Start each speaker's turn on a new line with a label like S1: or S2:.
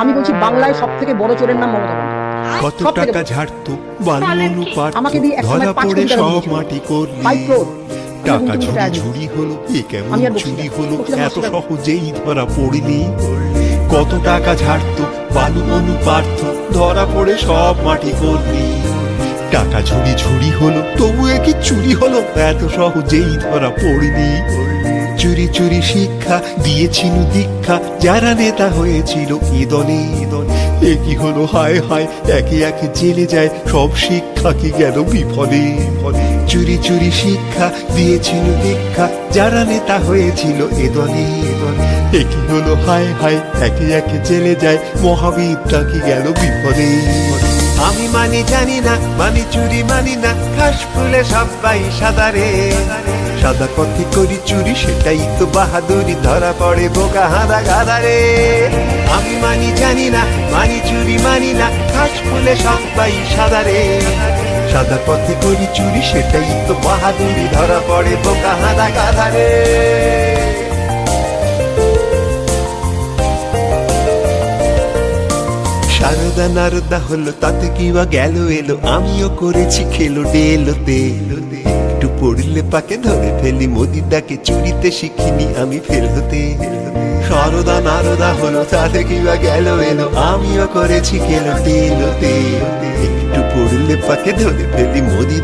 S1: আমি বলছি বাংলায় সব থেকে বড় চোরের নাম মমতা
S2: কত টাকা ঝাড়তো বালু
S1: আমাকে দিয়ে
S2: ধরা পড়ে সব মাটি করলি টাকা ঝুড়ি ঝুড়ি হলো এ কেমন চুরি হলো এত সহজেই ধরা পড়িনি। কত টাকা ঝাড়তো বালু ধরা পড়ে সব মাটি করলি টাকা ঝুড়ি ঝুড়ি হলো তবু কি চুরি হলো এত সহজেই ধরা পড়িনি। চুরি শিক্ষা, দিয়েছিল দীক্ষা। যারা নেতা হয়েছিল, এ দলে, এ কি হলো? হায় হায়। একে একে জেলে যায়। সব শিক্ষা কি গেল বিফলে বিফলে। চুরি চুরি শিক্ষা, দিয়েছিল দীক্ষা। যারা নেতা হয়েছিল, এ দলে, এ হলো? হায় হায়। একে একে জেলে যায়। মহাবিদ্যা কি গেল বিফলে। আমি মানি জানি না, মানি চুরি মানি না। খাস ফুলে সবাই সাদারে সাদা পথে করি চুরি, সেটাই তো বাহাদুরি। ধরা পড়ে বোকা হাঁদা হাদা রে। আমি মানি জানি না, মানি চুরি মানি না, খাস ফুলে সবাই পাই সাদা পথে করি চুরি, সেটাই তো বাহাদুরি। ধরা পড়ে বোকা হাঁদা গাদা গাদারে সারদা নারদা হলো, তাতে কি বা গেল এলো? আমিও করেছি খেলো ডেলো তেলো একটু পড়লে পাকে ধরে ফেলি, মোদিদাকে চুরিতে শিখিনি আমি ফেল হতে সারদা নারদা হলো, তাতে কি বা গেল এলো? আমিও করেছি খেলো ডেলোতে একটু পড়লে পাকে ধরে ফেলি মোদিদা